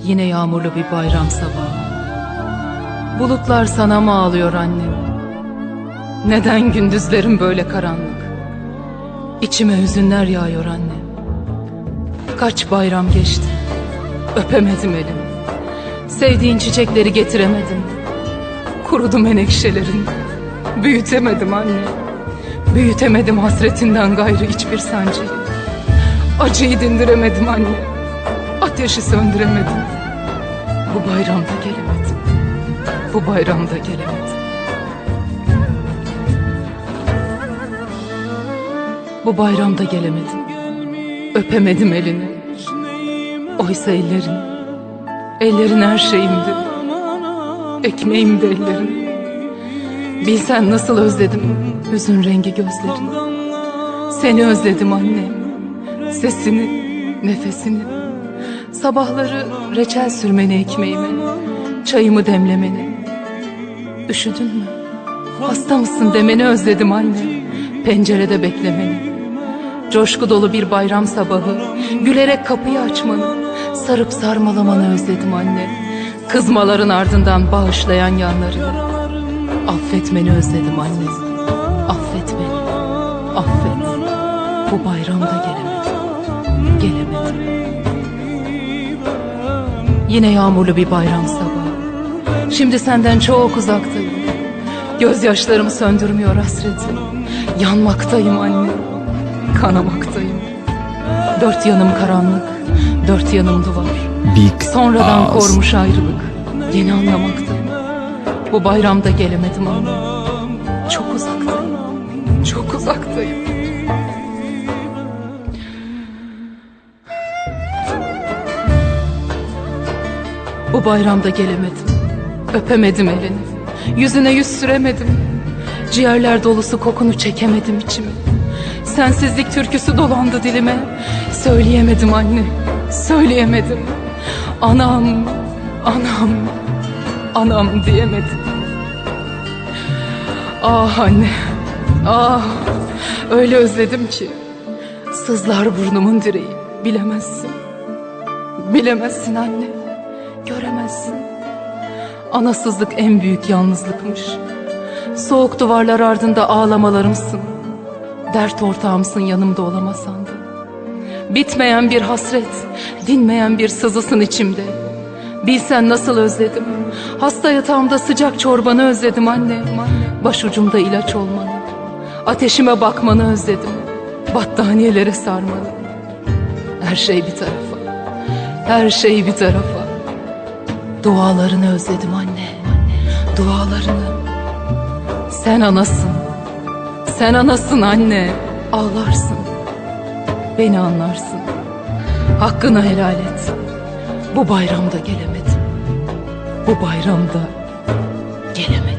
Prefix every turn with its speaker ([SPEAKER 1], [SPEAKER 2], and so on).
[SPEAKER 1] Yine yağmurlu bir bayram sabahı. Bulutlar sana mı ağlıyor annem? Neden gündüzlerim böyle karanlık? İçime hüzünler yağıyor annem. Kaç bayram geçti. Öpemedim elini. Sevdiğin çiçekleri getiremedim. Kurudu menekşelerin. Büyütemedim anne. Büyütemedim hasretinden gayrı hiçbir sancıyı. Acıyı dindiremedim anne. Ateşi söndüremedim. Bu bayramda gelemedim. Bu bayramda gelemedim. Bu bayramda gelemedim. Öpemedim elini. Oysa ellerin, ellerin her şeyimdi. Ekmeğimdi ellerin. Bilsen nasıl özledim hüzün rengi gözlerini. Seni özledim anne. Sesini, nefesini. Sabahları reçel sürmeni ekmeğime. Çayımı demlemeni. Üşüdün mü? Hasta mısın demeni özledim anne. Pencerede beklemeni. Coşku dolu bir bayram sabahı. Gülerek kapıyı açmanı. Sarıp sarmalamanı özledim anne. Kızmaların ardından bağışlayan yanlarını. Affetmeni özledim anne. Affet beni. Affet. Bu bayramda gelemedim. Yine yağmurlu bir bayram sabahı. Şimdi senden çok uzaktayım. Gözyaşlarımı söndürmüyor hasretim. Yanmaktayım anne. Kanamaktayım. Dört yanım karanlık. Dört yanım duvar.
[SPEAKER 2] Big
[SPEAKER 1] Sonradan
[SPEAKER 2] Ağız.
[SPEAKER 1] kormuş ayrılık. Yeni anlamaktayım. Bu bayramda gelemedim anne. Çok uzaktayım. Çok uzaktayım. Bayramda gelemedim. Öpemedim elini. Yüzüne yüz süremedim. Ciğerler dolusu kokunu çekemedim içime. Sensizlik türküsü dolandı dilime. Söyleyemedim anne. Söyleyemedim. Anam, anam, anam diyemedim. Ah anne, ah öyle özledim ki. Sızlar burnumun direği, bilemezsin. Bilemezsin anne, göremezsin. Anasızlık en büyük yalnızlıkmış. Soğuk duvarlar ardında ağlamalarımsın. Dert ortağımsın yanımda olamasan da. Bitmeyen bir hasret, dinmeyen bir sızısın içimde. Bilsen nasıl özledim. Hasta yatağımda sıcak çorbanı özledim anne. Başucumda ilaç olmanı. Ateşime bakmanı özledim. Battaniyelere sarmanı. Her şey bir tarafa. Her şey bir tarafa. Dualarını özledim anne. Dualarını. Sen anasın. Sen anasın anne. Ağlarsın. Beni anlarsın. Hakkını helal et. Bu bayramda gelemedim. Bu bayramda gelemedim.